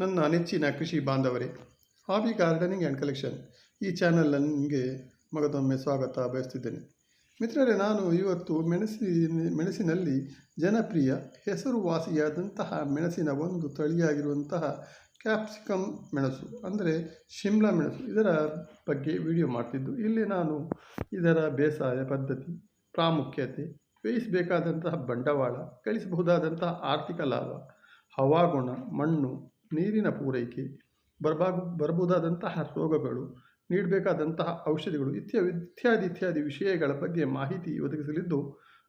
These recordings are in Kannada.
ನನ್ನ ನೆಚ್ಚಿನ ಕೃಷಿ ಬಾಂಧವರೇ, ಹಾಬಿ ಗಾರ್ಡನಿಂಗ್ ಆ್ಯಂಡ್ ಕಲೆಕ್ಷನ್ ಈ ಚಾನಲ್ಗೆ ಮಗದೊಮ್ಮೆ ಸ್ವಾಗತ ಬಯಸ್ತಿದ್ದೇನೆ. ಮಿತ್ರರೇ, ನಾನು ಇವತ್ತು ಮೆಣಸಿನ, ಮೆಣಸಿನಲ್ಲಿ ಜನಪ್ರಿಯ, ಹೆಸರುವಾಸಿಯಾದಂತಹ ಮೆಣಸಿನ ಒಂದು ತಳಿಯಾಗಿರುವಂತಹ ಕ್ಯಾಪ್ಸಿಕಮ್ ಮೆಣಸು, ಅಂದರೆ ಶಿಮ್ಲಾ ಮೆಣಸು. ಇದರ ಬಗ್ಗೆ ವಿಡಿಯೋ ಮಾಡ್ತಿದ್ದು. ಇಲ್ಲಿ ನಾನು ಇದರ ಬೇಸಾಯ ಪದ್ಧತಿ, ಪ್ರಾಮುಖ್ಯತೆ ವ್ಯಯಿಸಬೇಕಾದಂತಹ ಬಂಡವಾಳ ಗಳಿಸಬಹುದಾದಂತಹ ಆರ್ಥಿಕ ಲಾಭ, ಹವಾಗುಣ, ಮಣ್ಣು ನೀರಿನ ಪೂರೈಕೆ ಬರಬಾಗು ಬರಬಹುದಾದಂತಹ ರೋಗಗಳು, ನೀಡಬೇಕಾದಂತಹ ಔಷಧಿಗಳು ಇತ್ಯಾದಿ ಇತ್ಯಾದಿ ಇತ್ಯಾದಿ ವಿಷಯಗಳ ಬಗ್ಗೆ ಮಾಹಿತಿ ಒದಗಿಸಲಿದ್ದು,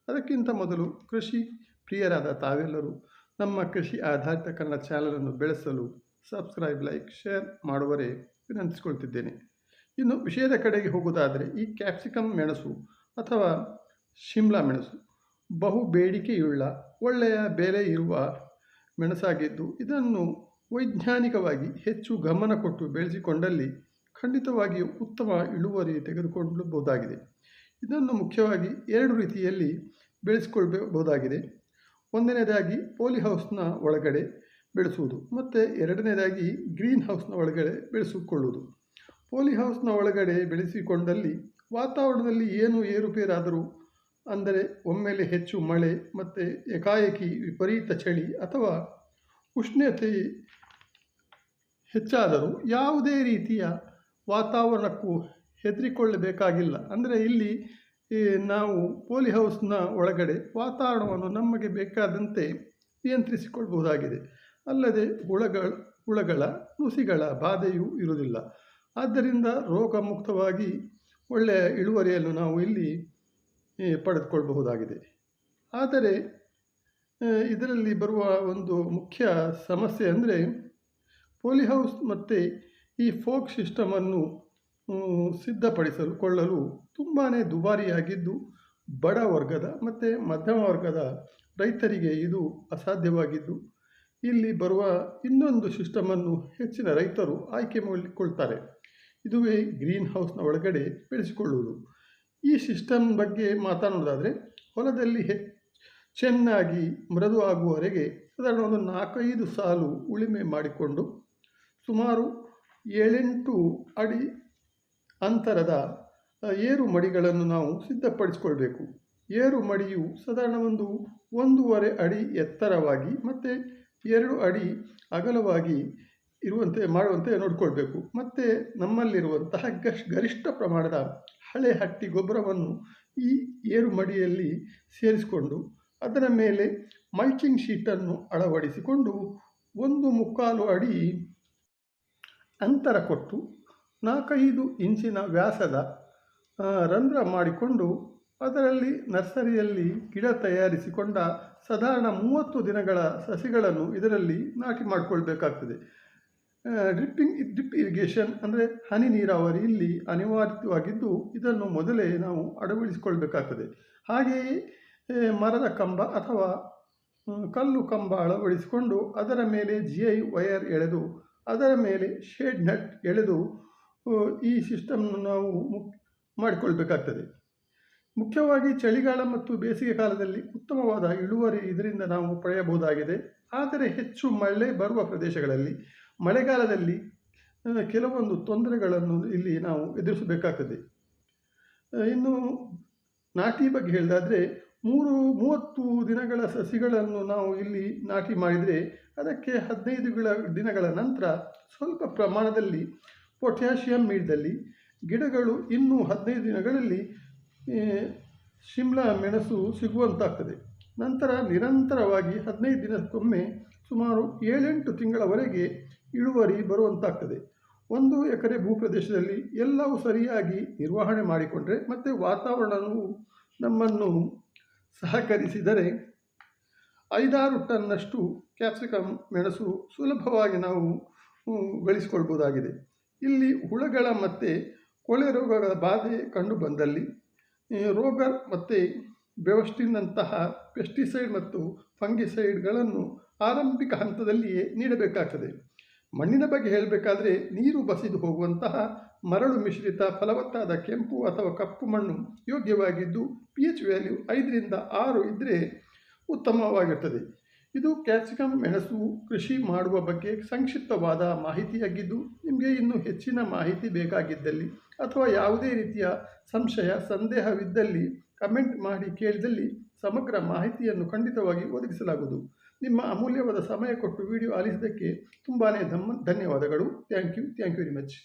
ಅದಕ್ಕಿಂತ ಮೊದಲು ಕೃಷಿ ಪ್ರಿಯರಾದ ತಾವೆಲ್ಲರೂ ನಮ್ಮ ಕೃಷಿ ಆಧಾರಿತ ಕನ್ನಡ ಚಾನಲನ್ನು ಬೆಳೆಸಲು ಸಬ್ಸ್ಕ್ರೈಬ್ ಲೈಕ್ ಶೇರ್ ಮಾಡುವರೇ ವಿನಂತಿಸಿಕೊಳ್ತಿದ್ದೇನೆ. ಇನ್ನು ವಿಷಯದ ಕಡೆಗೆ ಹೋಗುವುದಾದರೆ ಈ ಕ್ಯಾಪ್ಸಿಕಮ್ ಮೆಣಸು ಅಥವಾ ಶಿಮ್ಲಾ ಮೆಣಸು ಬಹು ಬೇಡಿಕೆಯುಳ್ಳ ಒಳ್ಳೆಯ ಬೆಲೆ ಇರುವ ಮೆಣಸಾಗಿದ್ದು ಇದನ್ನು ವೈಜ್ಞಾನಿಕವಾಗಿ ಹೆಚ್ಚು ಗಮನ ಕೊಟ್ಟು ಬೆಳೆಸಿಕೊಂಡಲ್ಲಿ ಖಂಡಿತವಾಗಿಯೂ ಉತ್ತಮ ಇಳುವರಿ ತೆಗೆದುಕೊಳ್ಳಬಹುದಾಗಿದೆ. ಇದನ್ನು ಮುಖ್ಯವಾಗಿ ಎರಡು ರೀತಿಯಲ್ಲಿ ಬೆಳೆಸಿಕೊಳ್ಳಬಹುದಾಗಿದೆ. ಒಂದನೇದಾಗಿ ಪೋಲಿ ಹೌಸ್ನ ಒಳಗಡೆ ಬೆಳೆಸುವುದು ಮತ್ತು ಎರಡನೇದಾಗಿ ಗ್ರೀನ್ ಹೌಸ್ನ ಒಳಗಡೆ ಬೆಳೆಸಿಕೊಳ್ಳುವುದು. ಪೋಲಿ ಹೌಸ್ನ ಒಳಗಡೆ ಬೆಳೆಸಿಕೊಂಡಲ್ಲಿ ವಾತಾವರಣದಲ್ಲಿ ಏನು ಏರುಪೇರಾದರೂ ಅಂದರೆ ಒಮ್ಮೆಲೆ ಹೆಚ್ಚು ಮಳೆ ಮತ್ತು ಏಕಾಏಕಿ ವಿಪರೀತ ಚಳಿ ಅಥವಾ ಉಷ್ಣತೆ ಹೆಚ್ಚಾದರೂ ಯಾವುದೇ ರೀತಿಯ ವಾತಾವರಣಕ್ಕೂ ಹೆದರಿಕೊಳ್ಳಬೇಕಾಗಿಲ್ಲ. ಅಂದರೆ ಇಲ್ಲಿ ನಾವು ಪೋಲಿ ಹೌಸ್ನ ಒಳಗಡೆ ವಾತಾವರಣವನ್ನು ನಮಗೆ ಬೇಕಾದಂತೆ ನಿಯಂತ್ರಿಸಿಕೊಳ್ಳಬಹುದಾಗಿದೆ. ಅಲ್ಲದೆ ಹುಳಗಳ ಹುಳಗಳ ನುಸಿಗಳ ಬಾಧೆಯೂ ಇರುವುದಿಲ್ಲ. ಆದ್ದರಿಂದ ರೋಗ ಮುಕ್ತವಾಗಿ ಒಳ್ಳೆಯ ಇಳುವರಿಯನ್ನು ನಾವು ಇಲ್ಲಿ ಪಡೆದುಕೊಳ್ಳಬಹುದಾಗಿದೆ. ಆದರೆ ಇದರಲ್ಲಿ ಬರುವ ಒಂದು ಮುಖ್ಯ ಸಮಸ್ಯೆ ಅಂದರೆ ಪೋಲಿ ಹೌಸ್ ಮತ್ತು ಈ ಫೋಕ್ ಸಿಸ್ಟಮನ್ನು ಸಿದ್ಧಪಡಿಸಲು, ಕೊಳ್ಳಲು ತುಂಬಾ ದುಬಾರಿಯಾಗಿದ್ದು, ಬಡ ವರ್ಗದ ಮತ್ತು ಮಧ್ಯಮ ವರ್ಗದ ರೈತರಿಗೆ ಇದು ಅಸಾಧ್ಯವಾಗಿದ್ದು, ಇಲ್ಲಿ ಬರುವ ಇನ್ನೊಂದು ಸಿಸ್ಟಮನ್ನು ಹೆಚ್ಚಿನ ರೈತರು ಆಯ್ಕೆ ಮಾಡಿಕೊಳ್ತಾರೆ. ಇದುವೇ ಗ್ರೀನ್ ಹೌಸ್ನ ಒಳಗಡೆ ಬೆಳೆಸಿಕೊಳ್ಳುವುದು. ಈ ಸಿಸ್ಟಮ್ ಬಗ್ಗೆ ಮಾತನಾಡೋದಾದರೆ, ಹೊಲದಲ್ಲಿ ಹೆ, ಚೆನ್ನಾಗಿ ಮೃದು ಆಗುವವರೆಗೆ ಸಾಧಾರಣ ಒಂದು ನಾಲ್ಕೈದು ಸಾಲು ಉಳಿಮೆ ಮಾಡಿಕೊಂಡು ಸುಮಾರು ಏಳೆಂಟು ಅಡಿ ಅಂತರದ ಏರು ಮಡಿಗಳನ್ನು ನಾವು ಸಿದ್ಧಪಡಿಸಿಕೊಳ್ಬೇಕು. ಏರು ಮಡಿಯು ಸಾಧಾರಣ ಒಂದು ಒಂದೂವರೆ ಅಡಿ ಎತ್ತರವಾಗಿ ಮತ್ತು ಎರಡು ಅಡಿ ಅಗಲವಾಗಿ ಇರುವಂತೆ ಮಾಡುವಂತೆ ನೋಡಿಕೊಳ್ಬೇಕು. ಮತ್ತು ನಮ್ಮಲ್ಲಿರುವಂತಹ ಗಶ್, ಗರಿಷ್ಠ ಪ್ರಮಾಣದ ಹಳೆ ಹಟ್ಟಿ ಗೊಬ್ಬರವನ್ನು ಈ ಏರು ಮಡಿಯಲ್ಲಿ ಸೇರಿಸಿಕೊಂಡು ಅದರ ಮೇಲೆ ಮಲ್ಚಿಂಗ್ ಶೀಟನ್ನು ಅಳವಡಿಸಿಕೊಂಡು ಒಂದು ಮುಕ್ಕಾಲು ಅಡಿ ಅಂತರ ಕೊಟ್ಟು ನಾಲ್ಕೈದು ಇಂಚಿನ ವ್ಯಾಸದ ರಂಧ್ರ ಮಾಡಿಕೊಂಡು ಅದರಲ್ಲಿ ನರ್ಸರಿಯಲ್ಲಿ ಗಿಡ ತಯಾರಿಸಿಕೊಂಡ ಸಾಧಾರಣ ಮೂವತ್ತು ದಿನಗಳ ಸಸಿಗಳನ್ನು ಇದರಲ್ಲಿ ನಾಟಿ ಮಾಡಿಕೊಳ್ಬೇಕಾಗ್ತದೆ. ಡ್ರಿಪ್ಪಿಂಗ್, ಡ್ರಿಪ್ ಇರಿಗೇಷನ್ ಅಂದರೆ ಹನಿ ನೀರಾವರಿ ಇಲ್ಲಿ ಅನಿವಾರ್ಯವಾಗಿದ್ದು ಇದನ್ನು ಮೊದಲೇ ನಾವು ಅಳವಡಿಸಿಕೊಳ್ಬೇಕಾಗ್ತದೆ. ಹಾಗೆಯೇ ಮರದ ಕಂಬ ಅಥವಾ ಕಲ್ಲು ಕಂಬ ಅಳವಡಿಸಿಕೊಂಡು ಅದರ ಮೇಲೆ ಜಿ ಐ ವಯರ್ ಎಳೆದು ಅದರ ಮೇಲೆ ಶೇಡ್ ನಟ್ ಎಳೆದು ಈ ಸಿಸ್ಟಮ್ನ ನಾವು ಮುಕ್, ಮಾಡಿಕೊಳ್ಬೇಕಾಗ್ತದೆ. ಮುಖ್ಯವಾಗಿ ಚಳಿಗಾಲ ಮತ್ತು ಬೇಸಿಗೆ ಕಾಲದಲ್ಲಿ ಉತ್ತಮವಾದ ಇಳುವರಿ ಇದರಿಂದ ನಾವು ಪಡೆಯಬಹುದಾಗಿದೆ. ಆದರೆ ಹೆಚ್ಚು ಮಳೆ ಬರುವ ಪ್ರದೇಶಗಳಲ್ಲಿ, ಮಳೆಗಾಲದಲ್ಲಿ ಕೆಲವೊಂದು ತೊಂದರೆಗಳನ್ನು ಇಲ್ಲಿ ನಾವು ಎದುರಿಸಬೇಕಾಗ್ತದೆ. ಇನ್ನು ನಾಟಿ ಬಗ್ಗೆ ಹೇಳಿದಾದರೆ, ಮೂರು, ಮೂವತ್ತು ದಿನಗಳ ಸಸಿಗಳನ್ನು ನಾವು ಇಲ್ಲಿ ನಾಟಿ ಮಾಡಿದರೆ ಅದಕ್ಕೆ ಹದಿನೈದುಗಳ ದಿನಗಳ ನಂತರ ಸ್ವಲ್ಪ ಪ್ರಮಾಣದಲ್ಲಿ ಪೊಟ್ಯಾಷಿಯಂ ನೀಡಿದಲ್ಲಿ ಗಿಡಗಳು ಇನ್ನೂ ಹದಿನೈದು ದಿನಗಳಲ್ಲಿ ಶಿಮ್ಲಾ ಮೆಣಸು ಸಿಗುವಂತಾಗ್ತದೆ. ನಂತರ ನಿರಂತರವಾಗಿ ಹದಿನೈದು ದಿನಕ್ಕೊಮ್ಮೆ ಸುಮಾರು ಏಳೆಂಟು ತಿಂಗಳವರೆಗೆ ಇಳುವರಿ ಬರುವಂತಾಗ್ತದೆ. ಒಂದು ಎಕರೆ ಭೂಪ್ರದೇಶದಲ್ಲಿ ಎಲ್ಲವೂ ಸರಿಯಾಗಿ ನಿರ್ವಹಣೆ ಮಾಡಿಕೊಂಡ್ರೆ ಮತ್ತು ವಾತಾವರಣವು ನಮ್ಮನ್ನು ಸಹಕರಿಸಿದರೆ ಐದಾರು ಟನ್ನಷ್ಟು ಕ್ಯಾಪ್ಸಿಕಮ್ ಮೆಣಸು ಸುಲಭವಾಗಿ ನಾವು ಗಳಿಸಿಕೊಳ್ಬೋದಾಗಿದೆ ಇಲ್ಲಿ ಹುಳಗಳ ಮತ್ತು ಕೊಳೆ ರೋಗಗಳ ಬಾಧೆ ಕಂಡು ಬಂದಲ್ಲಿ ರೋಗ ಮತ್ತು ಬೆವಸ್ಟಿನಂತಹ ಪೆಸ್ಟಿಸೈಡ್ ಮತ್ತು ಫಂಗಿಸೈಡ್ಗಳನ್ನು ಆರಂಭಿಕ ಹಂತದಲ್ಲಿಯೇ ನೀಡಬೇಕಾಗ್ತದೆ. ಮಣ್ಣಿನ ಬಗ್ಗೆ ಹೇಳಬೇಕಾದ್ರೆ ನೀರು ಬಸಿದು ಹೋಗುವಂತಹ ಮರಳು ಮಿಶ್ರಿತ ಫಲವತ್ತಾದ ಕೆಂಪು ಅಥವಾ ಕಪ್ಪು ಮಣ್ಣು ಯೋಗ್ಯವಾಗಿದ್ದು, ಪಿ ಎಚ್ ವ್ಯಾಲ್ಯೂ ಐದರಿಂದ ಆರು ಇದ್ದರೆ ಉತ್ತಮವಾಗಿರ್ತದೆ ಇದು ಕ್ಯಾಪ್ಸಿಕಮ್ ಮೆಣಸು ಕೃಷಿ ಮಾಡುವ ಬಗ್ಗೆ ಸಂಕ್ಷಿಪ್ತವಾದ ಮಾಹಿತಿಯಾಗಿದ್ದು, ನಿಮಗೆ ಇನ್ನೂ ಹೆಚ್ಚಿನ ಮಾಹಿತಿ ಬೇಕಾಗಿದ್ದಲ್ಲಿ ಅಥವಾ ಯಾವುದೇ ರೀತಿಯ ಸಂಶಯ, ಸಂದೇಹವಿದ್ದಲ್ಲಿ ಕಮೆಂಟ್ ಮಾಡಿ ಕೇಳಿದಲ್ಲಿ ಸಮಗ್ರ ಮಾಹಿತಿಯನ್ನು ಖಂಡಿತವಾಗಿ ಒದಗಿಸಲಾಗುವುದು. ನಿಮ್ಮ ಅಮೂಲ್ಯವಾದ ಸಮಯ ಕೊಟ್ಟು ವಿಡಿಯೋ ಆಲಿಸಿದ್ದಕ್ಕೆ ತುಂಬಾ ಧನ್ಯವಾದಗಳು. Thank you thank you very much.